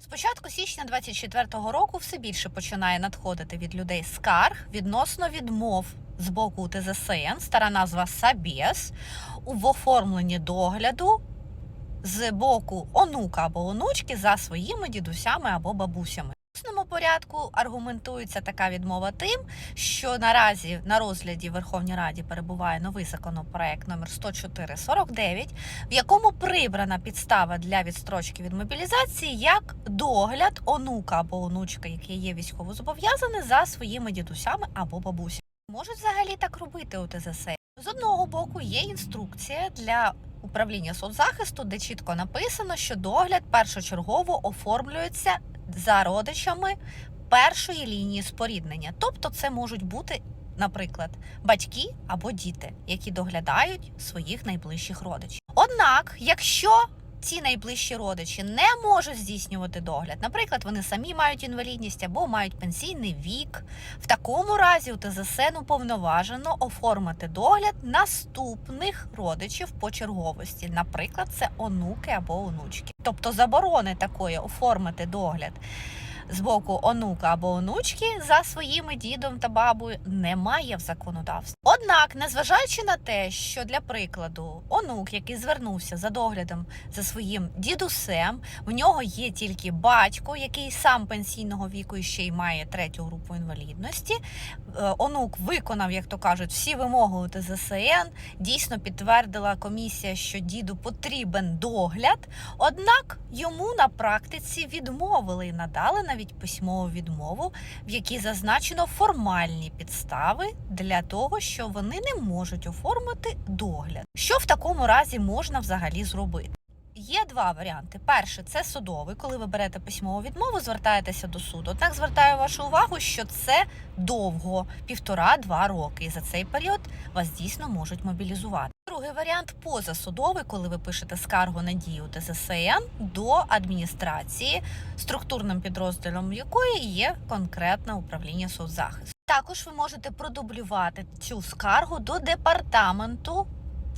З початку січня 2024 року все більше починає надходити від людей скарг відносно відмов з боку УТЗСН, стара назва САБЄС, в оформленні догляду з боку онука або онучки за своїми дідусями або бабусями. Усному порядку аргументується така відмова тим, що наразі на розгляді Верховній Раді перебуває новий законопроект номер 10449, в якому прибрана підстава для відстрочки від мобілізації як догляд онука або онучка, який є військовозобов'язаний за своїми дідусями або бабусями. Можуть взагалі так робити у ТЗС. З одного боку є інструкція для управління соцзахисту, де чітко написано, що догляд першочергово оформлюється за родичами першої лінії споріднення. Тобто, це можуть бути, наприклад, батьки або діти, які доглядають своїх найближчих родичів. Однак, якщо ці найближчі родичі не можуть здійснювати догляд, наприклад, вони самі мають інвалідність або мають пенсійний вік, в такому разі у ТЗСН уповноважено оформити догляд наступних родичів по черговості. Наприклад, це онуки або онучки. Тобто заборони такої оформити догляд з боку онука або онучки за своїми дідом та бабою немає в законодавстві. Однак, незважаючи на те, що для прикладу онук, який звернувся за доглядом за своїм дідусем, в нього є тільки батько, який сам пенсійного віку і ще й має третю групу інвалідності. Е, Онук виконав, як то кажуть, всі вимоги у ТЗСН. Дійсно підтвердила комісія, що діду потрібен догляд. Однак йому на практиці відмовили і надали навіть письмову відмову, в якій зазначено формальні підстави для того, що вони не можуть оформити догляд. Що в такому разі можна взагалі зробити? Є два варіанти. Перший це судовий, коли ви берете письмову відмову, звертаєтеся до суду. Однак звертаю вашу увагу, що це довго півтора-два роки. І за цей період вас дійсно можуть мобілізувати. Другий варіант позасудовий, коли ви пишете скаргу на дію ТССН до адміністрації, структурним підрозділом якої є конкретне управління соцзахисту. Також ви можете продублювати цю скаргу до департаменту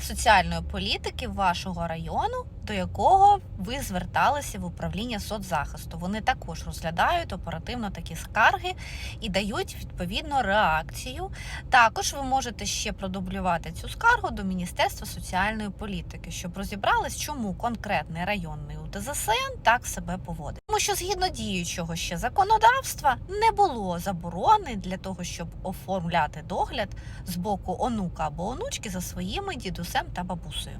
соціальної політики вашого району, до якого ви зверталися в управління соцзахисту. Вони також розглядають оперативно такі скарги і дають відповідну реакцію. Також ви можете ще продублювати цю скаргу до Міністерства соціальної політики, щоб розібрались, чому конкретний районний УТЗСН так себе поводить. Тому що згідно діючого ще законодавства не було заборони для того, щоб оформляти догляд з боку онука або онучки за своїми дідусем та бабусею.